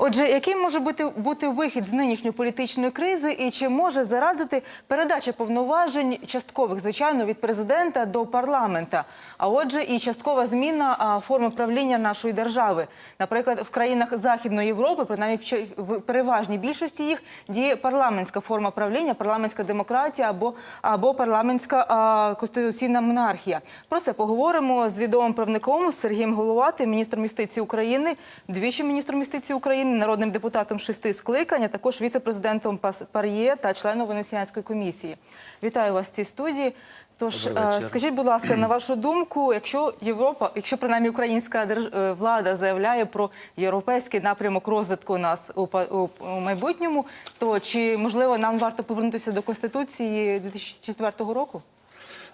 Отже, яким може бути, бути вихід з нинішньої політичної кризи, і чи може зарадити передача повноважень часткових, звичайно, від президента до парламента? А отже, і часткова зміна форми правління нашої держави. Наприклад, в країнах Західної Європи, принаймні в переважній більшості їх діє парламентська форма правління, парламентська демократія або, або парламентська а, конституційна монархія. Про це поговоримо з відомим правником Сергієм Головатим, міністром юстиції України, двічі міністром юстиції України, народним депутатом шести скликань, а також віце-президентом ПАРЄ та членом Венеціанської комісії. Вітаю вас в цій студії. Тож е, скажіть, будь ласка, на вашу думку, якщо Європа, якщо принаймні українська е, влада заявляє про європейський напрямок розвитку нас у майбутньому, то чи можливо нам варто повернутися до конституції 2004 року?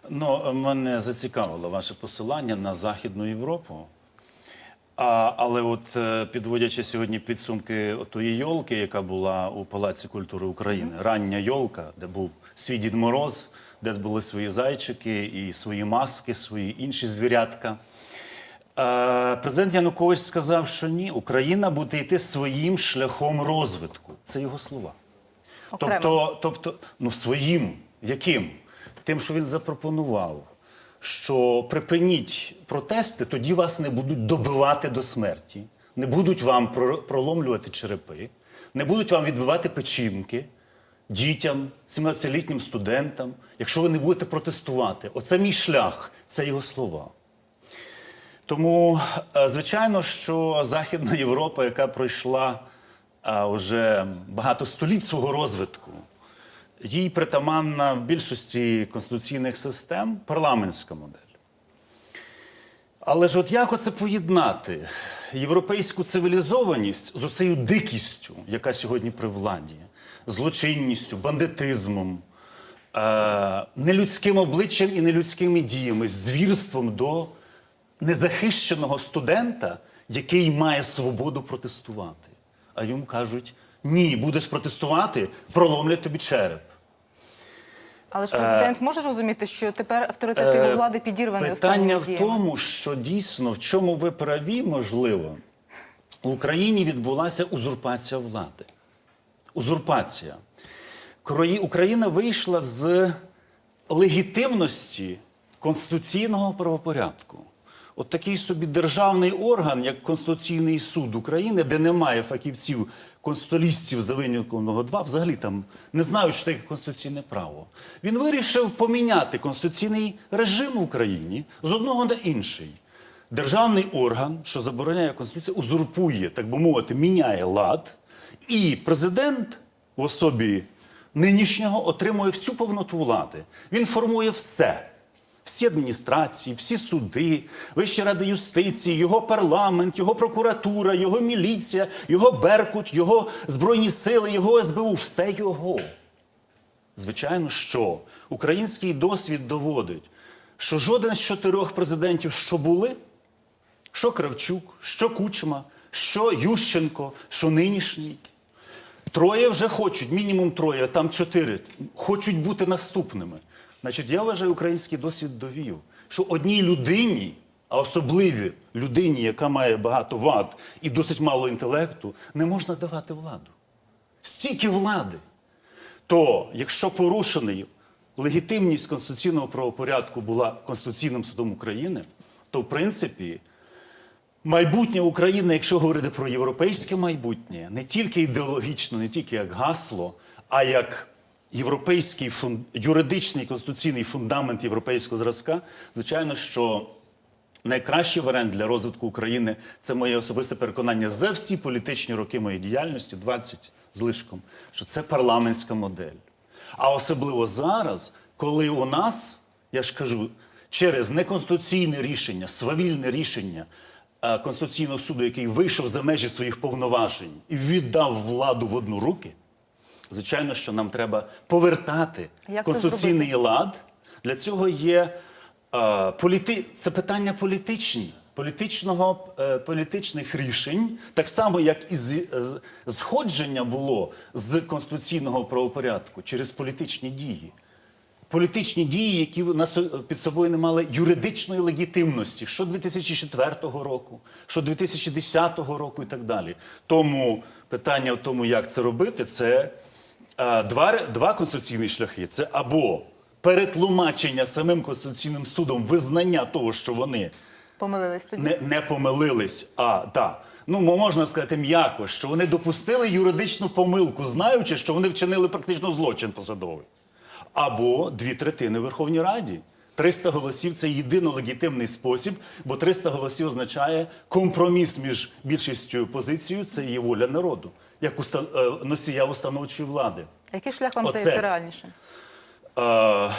Ну, мене зацікавило ваше посилання на Західну Європу. А, але от е, підводячи сьогодні підсумки тої йолки, яка була у Палаці культури України, рання йолка, де був свій Дід Мороз, де були свої зайчики і свої маски, свої інші звірятка. Е, Президент Янукович сказав, що ні, Україна буде йти своїм шляхом розвитку. Це його слова. Окремо. Тобто, тобто, ну своїм, яким? Тим, що він запропонував, що припиніть протести, тоді вас не будуть добивати до смерті, не будуть вам проломлювати черепи, не будуть вам відбивати печінки дітям, 17-літнім студентам, якщо ви не будете протестувати. Оце мій шлях, це його слова. Тому, е, звичайно, що Західна Європа, яка пройшла вже багато століть свого розвитку, їй притаманна в більшості конституційних систем парламентська модель. Але ж от як оце поєднати європейську цивілізованість з оцею дикістю, яка сьогодні при владі, злочинністю, бандитизмом, е- нелюдським обличчям і нелюдськими діями, звірством до незахищеного студента, який має свободу протестувати. А йому кажуть: ні, будеш протестувати, проломлять тобі череп. Але ж президент може розуміти, що тепер авторитет його влади підірваний Е, Питання в тому, що дійсно в чому ви праві, можливо, в Україні відбулася узурпація влади. Узурпація. Україна вийшла з легітимності конституційного правопорядку. От такий собі державний орган, як Конституційний суд України, де немає фахівців конституалістів за винятком одного два, взагалі там не знають, що таке конституційне право. Він вирішив поміняти конституційний режим в Україні з одного на інший. Державний орган, що забороняє Конституцію, узурпує, так би мовити, міняє лад, і президент в особі нинішнього отримує всю повноту влади. Він формує все. Всі адміністрації, всі суди, Вища рада юстиції, його парламент, його прокуратура, його міліція, його Беркут, його Збройні сили, його СБУ все його. Звичайно, що український досвід доводить, що жоден з чотирьох президентів, що були, що Кравчук, що Кучма, що Ющенко, що нинішній, Троє вже хочуть, мінімум троє, а там чотири, хочуть бути наступними. Значить, я вважаю, український досвід довів, що одній людині, а особливі людині, яка має багато вад і досить мало інтелекту, не можна давати владу. Стільки влади. То, якщо порушений легітимність конституційного правопорядку була Конституційним судом України, то в принципі Майбутнє України, якщо говорити про європейське майбутнє, не тільки ідеологічно, не тільки як гасло, а як європейський фун... юридичний конституційний фундамент європейського зразка, звичайно, що найкращий варіант для розвитку України це моє особисте переконання за всі політичні роки моєї діяльності, 20 з лишком, що це парламентська модель. А особливо зараз, коли у нас, я ж кажу, через неконституційне рішення, свавільне рішення е, Конституційного суду, який вийшов за межі своїх повноважень і віддав владу в одну руки, звичайно, що нам треба повертати Як конституційний лад. Для цього є е, політи... це питання політичні, політичного, е, політичних рішень, так само, як і з... з- зходження було з конституційного правопорядку через політичні дії. політичні дії, які на со- під собою не мали юридичної легітимності, що 2004 року, що 2010 року і так далі. Тому питання в тому, як це робити, це е, два, два конституційні шляхи. Це або перетлумачення самим конституційним судом визнання того, що вони Помилились тоді. не, не помилились, а да. Ну, можна сказати м'яко, що вони допустили юридичну помилку, знаючи, що вони вчинили практично злочин посадовий. Або дві третини в Верховній Раді. 300 голосів це єдино легітимний спосіб, бо 300 голосів означає компроміс між більшістю і опозицією, це є воля народу, як уста- е, носія установчої влади. Який шлях вам Оце. здається реальнішим? Е,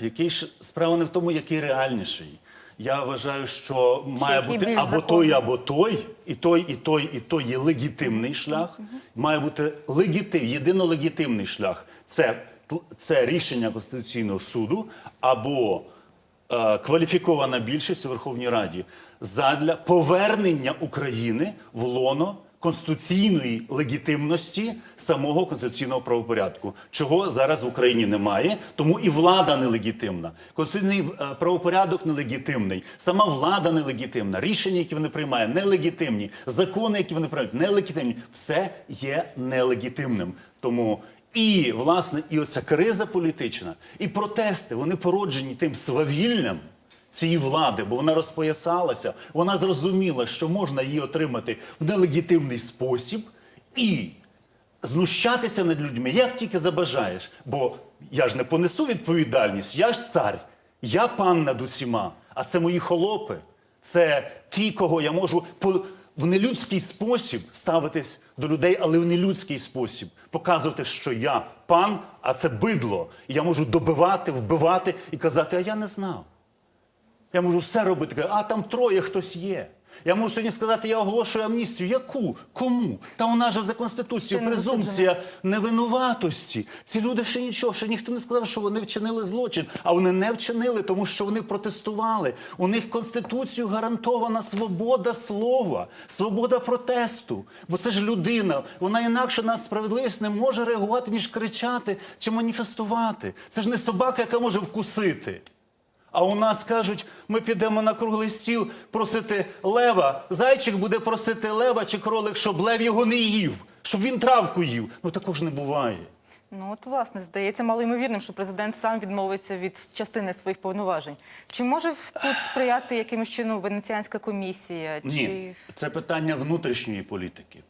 який ж справа не в тому, який реальніший. Я вважаю, що має бути або законний? той, або той, і той, і той, і той є легітимний шлях. Має бути легітим, єдино легітимний шлях. Це, це рішення Конституційного суду або е, кваліфікована більшість у Верховній Раді задля повернення України в лоно конституційної легітимності самого конституційного правопорядку, чого зараз в Україні немає, тому і влада нелегітимна. Конституційний е, правопорядок нелегітимний, сама влада нелегітимна, рішення, які вони приймають, нелегітимні, закони, які вони приймають, нелегітимні. Все є нелегітимним. Тому і власне і оця криза політична, і протести вони породжені тим свавіллям цієї влади, бо вона розпоясалася, вона зрозуміла, що можна її отримати в нелегітимний спосіб і знущатися над людьми, як тільки забажаєш. Бо я ж не понесу відповідальність, я ж цар, я пан над усіма, а це мої холопи. Це ті, кого я можу в нелюдський спосіб ставитись до людей, але в нелюдський спосіб показувати, що я пан, а це бидло. І я можу добивати, вбивати і казати, а я не знав. Я можу все робити. А там троє хтось є. Я можу сьогодні сказати, я оголошую амністію. Яку? Кому? Та у нас же за конституцією презумпція невинуватості. Ці люди ще нічого, ще ніхто не сказав, що вони вчинили злочин. А вони не вчинили, тому що вони протестували. У них конституцією гарантована свобода слова, свобода протесту. Бо це ж людина. Вона інакше на справедливість не може реагувати, ніж кричати чи маніфестувати. Це ж не собака, яка може вкусити. А у нас кажуть, ми підемо на круглий стіл просити лева. Зайчик буде просити лева чи кролик, щоб лев його не їв, щоб він травку їв. Ну також не буває. Ну от власне здається малоймовірним, що президент сам відмовиться від частини своїх повноважень. Чи може тут сприяти якимось чином Венеціанська комісія? Ні, Чи це питання внутрішньої політики.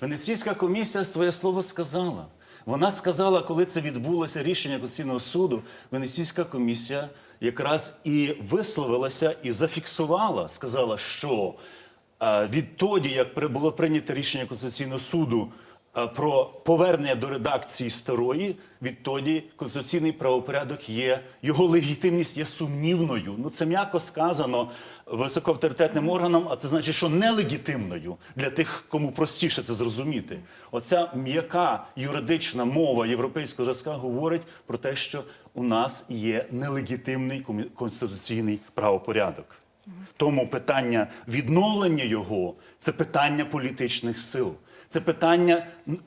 Венеційська комісія своє слово сказала. Вона сказала, коли це відбулося рішення Конституційного суду, Венеційська комісія якраз і висловилася і зафіксувала, сказала, що е, відтоді, як було прийнято рішення Конституційного суду е, про повернення до редакції старої, відтоді конституційний правопорядок є, його легітимність є сумнівною. Ну це м'яко сказано високоавторитетним органам, а це значить, що нелегітимною для тих, кому простіше це зрозуміти. Оця м'яка юридична мова європейського зразка говорить про те, що у нас є нелегітимний конституційний правопорядок. Тому питання відновлення його це питання політичних сил. Це питання,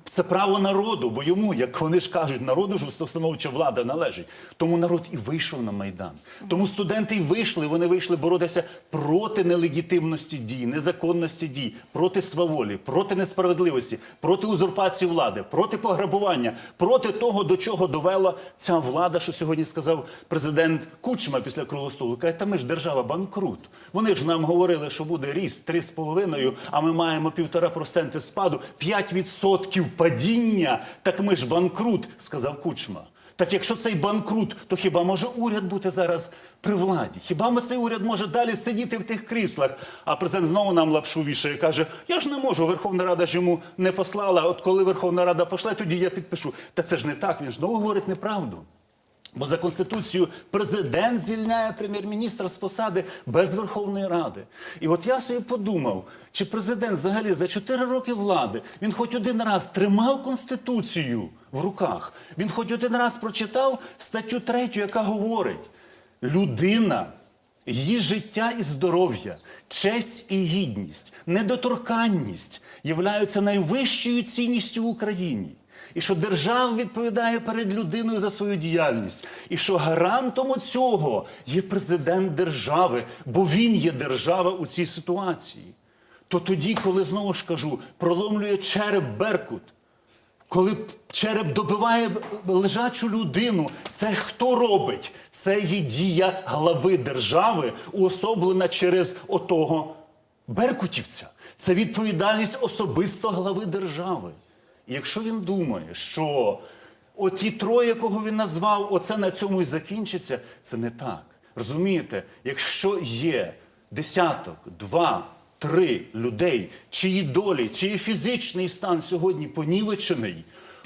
це право народу, бо йому, як вони ж кажуть, народу ж установча влада належить. Тому народ і вийшов на майдан. Тому студенти й вийшли. Вони вийшли боротися проти нелегітимності дій, незаконності дій, проти сваволі, проти несправедливості, проти узурпації влади, проти пограбування, проти того, до чого довела ця влада, що сьогодні сказав президент Кучма після круглого. Каже, та ми ж держава банкрут. Вони ж нам говорили, що буде ріст 3,5, а ми маємо 1,5% спаду, 5% падіння. Так ми ж банкрут, сказав Кучма. Так якщо цей банкрут, то хіба може уряд бути зараз при владі? Хіба ми цей уряд може далі сидіти в тих кріслах? А президент знову нам лапшу вішає каже: Я ж не можу, Верховна Рада ж йому не послала. От коли Верховна Рада пішла, тоді я підпишу. Та це ж не так. Він ж знову говорить неправду. Бо за конституцією президент звільняє прем'єр-міністра з посади без Верховної Ради. І от я собі подумав, чи президент взагалі за 4 роки влади він хоч один раз тримав конституцію в руках. Він хоч один раз прочитав статтю 3, яка говорить: людина. Її життя і здоров'я, честь і гідність, недоторканність являються найвищою цінністю в Україні. І що держава відповідає перед людиною за свою діяльність, і що гарантом цього є президент держави, бо він є держава у цій ситуації. То тоді, коли знову ж кажу, проломлює череп Беркут, коли череп добиває лежачу людину, це хто робить? Це є дія глави держави, уособлена через отого беркутівця. Це відповідальність особисто глави держави. Якщо він думає, що оті троє, кого він назвав, оце на цьому і закінчиться, це не так. Розумієте, якщо є десяток, два, три людей, чиї долі, чиї фізичний стан сьогодні понівечений,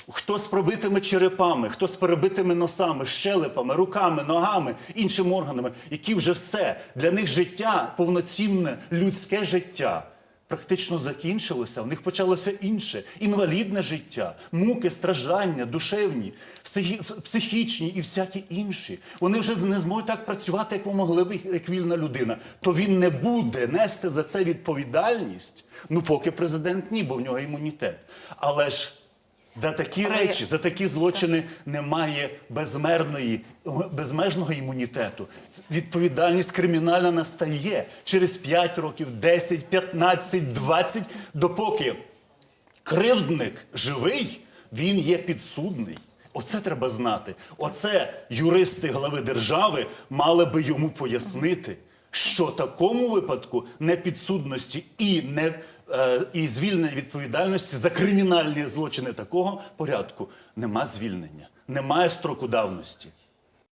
хто з пробитими черепами, хто з перебитими носами, щелепами, руками, ногами, іншими органами, які вже все для них життя, повноцінне людське життя. Практично закінчилося, в них почалося інше інвалідне життя, муки, страждання, душевні, психі- психічні і всякі інші. Вони вже не зможуть так працювати, як могли б, як вільна людина. То він не буде нести за це відповідальність. Ну, поки президент ні, бо в нього імунітет. Але ж за такі Але- речі, за такі злочини немає безмерної, безмежного імунітету. Відповідальність кримінальна настає через 5 років, 10, 15, 20, допоки кривдник живий, він є підсудний. Оце треба знати. Оце юристи глави держави мали би йому пояснити, що такому випадку непідсудності і не і звільнення відповідальності за кримінальні злочини такого порядку нема звільнення, немає строку давності.